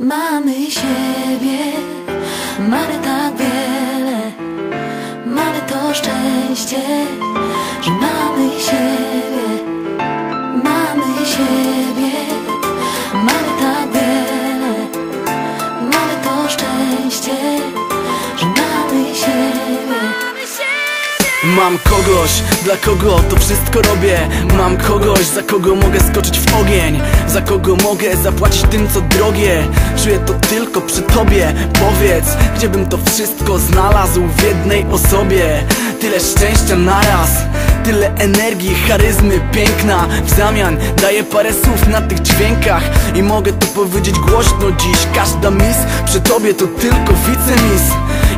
Mamy siebie, mamy tak wiele, mamy to szczęście, Mam kogoś, dla kogo to wszystko robię. Mam kogoś, za kogo mogę skoczyć w ogień. Za kogo mogę zapłacić tym co drogie. Czuję to tylko przy tobie. Powiedz, gdzie bym to wszystko znalazł w jednej osobie. Tyle szczęścia naraz Tyle energii, charyzmy, piękna. W zamian daję parę słów na tych dźwiękach I mogę to powiedzieć głośno dziś. Każda mis przy tobie to tylko wicemis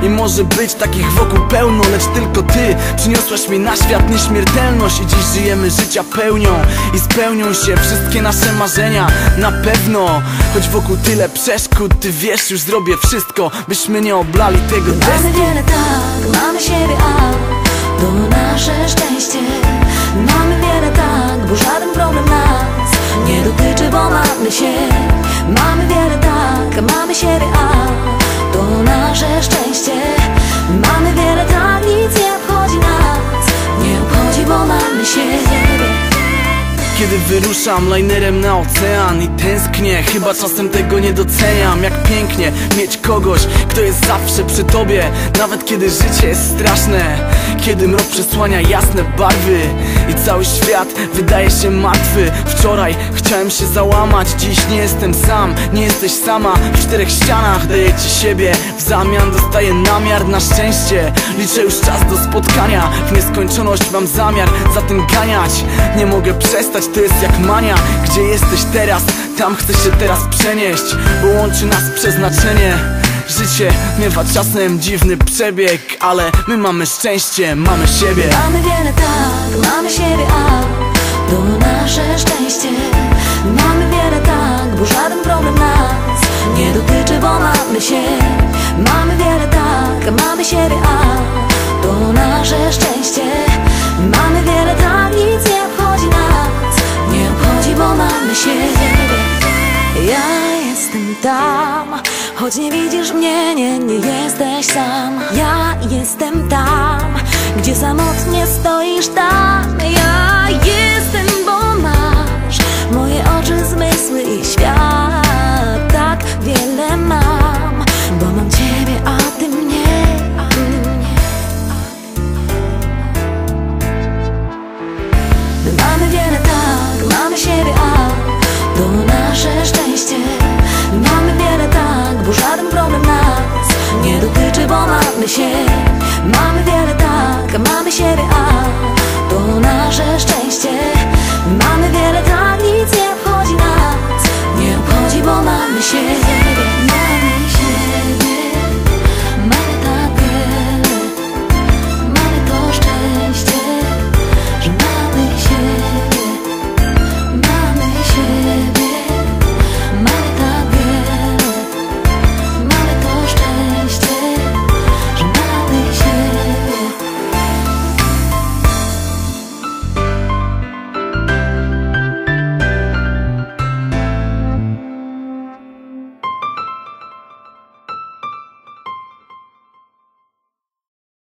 i może być takich wokół pełno, lecz tylko ty Przyniosłaś mi na świat nieśmiertelność I dziś żyjemy życia pełnią I spełnią się wszystkie nasze marzenia Na pewno, choć wokół tyle przeszkód Ty wiesz, już zrobię wszystko Byśmy nie oblali tego Mamy testu wiele tak, mamy siebie, a to nasze szczęście. Mamy wiele tak, bo żaden problem nas nie dotyczy, bo mamy się. Kiedy wyruszam linerem na ocean i tęsknię Chyba czasem tego nie doceniam. Jak pięknie mieć kogoś, kto jest zawsze przy tobie Nawet kiedy życie jest straszne. Kiedy mrok przesłania jasne barwy I cały świat wydaje się martwy. Wczoraj chciałem się załamać Dziś nie jestem sam, nie jesteś sama. W czterech ścianach daję ci siebie W zamian dostaję namiar. Na szczęście Liczę już czas do spotkania. W nieskończoność mam zamiar za tym ganiać. Nie mogę przestać, to jest jak mania Gdzie jesteś teraz, tam chcę się teraz przenieść Bo łączy nas przeznaczenie Życie miewa czasem dziwny przebieg Ale my mamy szczęście, mamy siebie Mamy wiele tak, mamy siebie, a to nasze szczęście. Mamy wiele tak, bo żaden problem nas nie dotyczy, bo mamy się. Mamy wiele tak, mamy siebie, a to nasze szczęście. Mamy wiele tak, choć nie widzisz mnie, nie, nie jesteś sam. Ja jestem tam, gdzie samotnie stoisz tam. mamy się Mamy wiele tak, mamy siebie, a to nasze szczęście. Mamy wiele tak, nic nie obchodzi nas Nie obchodzi, bo mamy się.